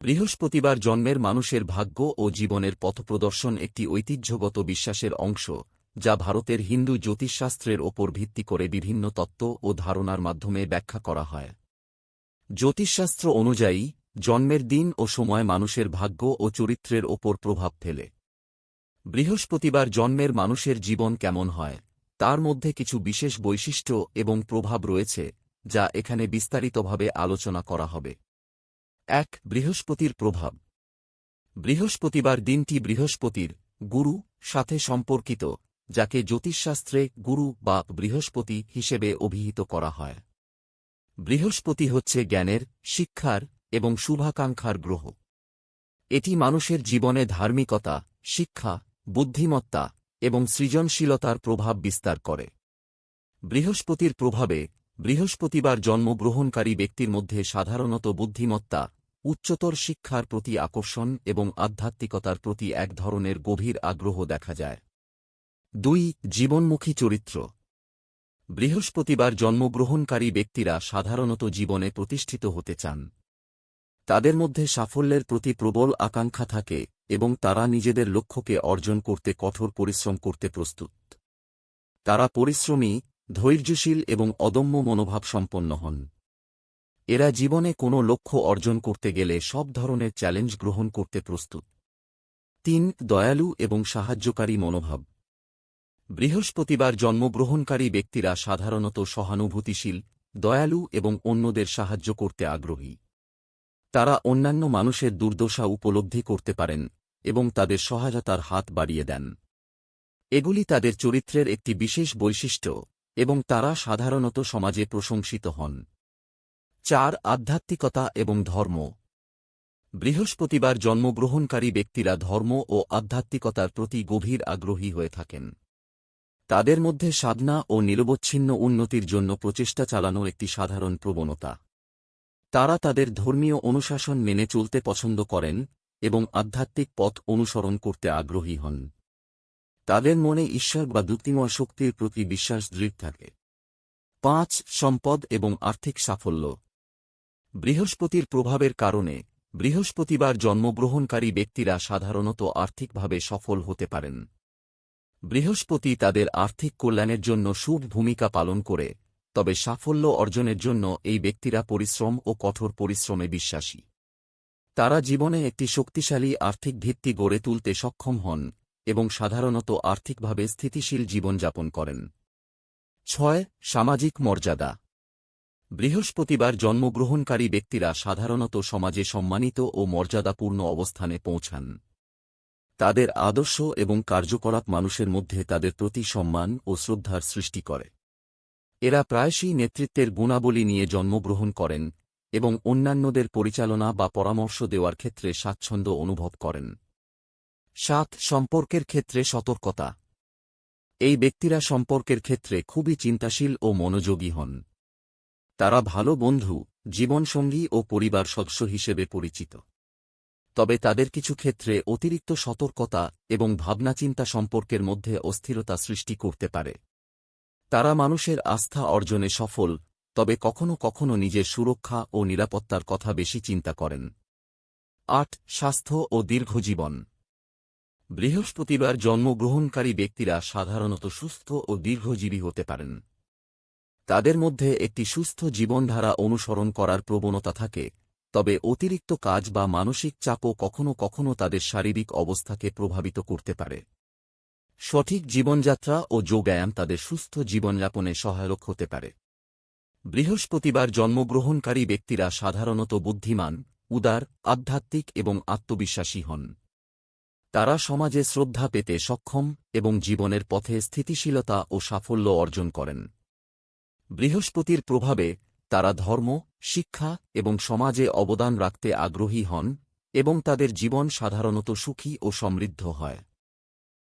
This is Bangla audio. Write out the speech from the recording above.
বৃহস্পতিবার জন্মের মানুষের ভাগ্য ও জীবনের পথপ্রদর্শন একটি ঐতিহ্যগত বিশ্বাসের অংশ, যা ভারতের হিন্দু জ্যোতিষশাস্ত্রের ওপর ভিত্তি করে বিভিন্ন তত্ত্ব ও ধারণার মাধ্যমে ব্যাখ্যা করা হয়। জ্যোতিষশাস্ত্র অনুযায়ী, জন্মের দিন ও সময় মানুষের ভাগ্য ও চরিত্রের ওপর প্রভাব ফেলে। বৃহস্পতিবার জন্মের মানুষের জীবন কেমন হয়, তার মধ্যে কিছু বিশেষ বৈশিষ্ট্য এবং প্রভাব রয়েছে, যা এখানে বিস্তারিতভাবে আলোচনা করা হবে। এক বৃহস্পতির প্রভাব। বৃহস্পতিবার দিনটি বৃহস্পতির গুরু সাথে সম্পর্কিত, যাকে জ্যোতিষশাস্ত্রে গুরু বা বৃহস্পতি হিসেবে অভিহিত করা হয়। বৃহস্পতি হচ্ছে জ্ঞানের, শিক্ষার এবং শুভাকাঙ্ক্ষার গ্রহ। এটি মানুষের জীবনে ধার্মিকতা, শিক্ষা, বুদ্ধিমত্তা এবং সৃজনশীলতার প্রভাব বিস্তার করে। বৃহস্পতির প্রভাবে বৃহস্পতিবার জন্মগ্রহণকারী ব্যক্তির মধ্যে সাধারণত বুদ্ধিমত্তা উচ্চতর শিক্ষার প্রতি আকর্ষণ এবং আধ্যাত্মিকতার প্রতি এক ধরনের গভীর আগ্রহ দেখা যায়। দুই, জীবনমুখী চরিত্র। বৃহস্পতিবার জন্মগ্রহণকারী ব্যক্তিরা সাধারণত জীবনে প্রতিষ্ঠিত হতে চান। তাদের মধ্যে সাফল্যের প্রতি প্রবল আকাঙ্ক্ষা থাকে এবং তারা নিজেদের লক্ষ্যকে অর্জন করতে কঠোর পরিশ্রম করতে প্রস্তুত। তারা পরিশ্রমী, ধৈর্যশীল এবং অদম্য মনোভাব সম্পন্ন হন। এরা জীবনে কোনো লক্ষ্য অর্জন করতে গেলে সব ধরনের চ্যালেঞ্জ গ্রহণ করতে প্রস্তুত। তিন, দয়ালু এবং সাহায্যকারী মনোভাব। বৃহস্পতিবার জন্মগ্রহণকারী ব্যক্তিরা সাধারণত সহানুভূতিশীল, দয়ালু এবং অন্যদের সাহায্য করতে আগ্রহী। তারা অন্যান্য মানুষের দুর্দশা উপলব্ধি করতে পারেন এবং তাদের সহায়তার হাত বাড়িয়ে দেন। এগুলি তাদের চরিত্রের একটি বিশেষ বৈশিষ্ট্য এবং তারা সাধারণত সমাজে প্রশংসিত হন। চার আধ্যাত্মিকতা এবং ধর্ম। বৃহস্পতিবার জন্মগ্রহণকারী ব্যক্তিরা ধর্ম ও আধ্যাত্মিকতার প্রতি গভীর আগ্রহী হয়ে থাকেন। তাদের মধ্যে সাধনা ও নিরবচ্ছিন্ন উন্নতির জন্য প্রচেষ্টা চালানোর একটি সাধারণ প্রবণতা। তারা তাদের ধর্মীয় অনুশাসন মেনে চলতে পছন্দ করেন এবং আধ্যাত্মিক পথ অনুসরণ করতে আগ্রহী হন। তাদের মনে ঈশ্বর বা দ্যুতিময় শক্তির প্রতি বিশ্বাস দৃঢ় থাকে। পাঁচ, সম্পদ এবং আর্থিক সাফল্য। বৃহস্পতির প্রভাবের কারণে বৃহস্পতিবার জন্মগ্রহণকারী ব্যক্তিরা সাধারণত আর্থিকভাবে সফল হতে পারেন। বৃহস্পতি তাদের আর্থিক কল্যাণের জন্য শুভ ভূমিকা পালন করে, তবে সাফল্য অর্জনের জন্য এই ব্যক্তিরা পরিশ্রম ও কঠোর পরিশ্রমে বিশ্বাসী। তারা জীবনে একটি শক্তিশালী আর্থিক ভিত্তি গড়ে তুলতে সক্ষম হন এবং সাধারণত আর্থিকভাবে স্থিতিশীল জীবনযাপন করেন। ছয়, সামাজিক মর্যাদা। বৃহস্পতিবার জন্মগ্রহণকারী ব্যক্তিরা সাধারণত সমাজে সম্মানিত ও মর্যাদাপূর্ণ অবস্থানে পৌঁছান। তাদের আদর্শ এবং কার্যকলাপ মানুষের মধ্যে তাদের প্রতি সম্মান ও শ্রদ্ধার সৃষ্টি করে। এরা প্রায়শই নেতৃত্বের গুণাবলী নিয়ে জন্মগ্রহণ করেন এবং অন্যান্যদের পরিচালনা বা পরামর্শ দেওয়ার ক্ষেত্রে স্বাচ্ছন্দ্য অনুভব করেন। সাত, সম্পর্কের ক্ষেত্রে সতর্কতা। এই ব্যক্তিরা সম্পর্কের ক্ষেত্রে খুবই চিন্তাশীল ও মনোযোগী হন। তারা ভালো বন্ধু, জীবনসঙ্গী ও পরিবার সদস্য হিসেবে পরিচিত। তবে তাদের কিছু ক্ষেত্রে অতিরিক্ত সতর্কতা এবং ভাবনাচিন্তা সম্পর্কের মধ্যে অস্থিরতা সৃষ্টি করতে পারে। তারা মানুষের আস্থা অর্জনে সফল, তবে কখনো কখনো নিজের সুরক্ষা ও নিরাপত্তার কথা বেশি চিন্তা করেন। আট, স্বাস্থ্য ও দীর্ঘজীবন বৃহস্পতিবার জন্মগ্রহণকারী ব্যক্তিরা সাধারণত সুস্থ ও দীর্ঘজীবী হতে পারেন। তাদের মধ্যে একটি সুস্থ জীবনধারা অনুসরণ করার প্রবণতা থাকে, তবে অতিরিক্ত কাজ বা মানসিক চাপও কখনো কখনো তাদের শারীরিক অবস্থাকে প্রভাবিত করতে পারে। সঠিক জীবনযাত্রা ও যোগায়াম তাদের সুস্থ জীবনযাপনে সহায়ক হতে পারে। বৃহস্পতিবার জন্মগ্রহণকারী ব্যক্তিরা সাধারণত বুদ্ধিমান, উদার, আধ্যাত্মিক এবং আত্মবিশ্বাসী হন। তারা সমাজে শ্রদ্ধা পেতে সক্ষম এবং জীবনের পথে স্থিতিশীলতা ও সাফল্য অর্জন করেন। বৃহস্পতির প্রভাবে তারা ধর্ম, শিক্ষা এবং সমাজে অবদান রাখতে আগ্রহী হন এবং তাদের জীবন সাধারণত সুখী ও সমৃদ্ধ হয়।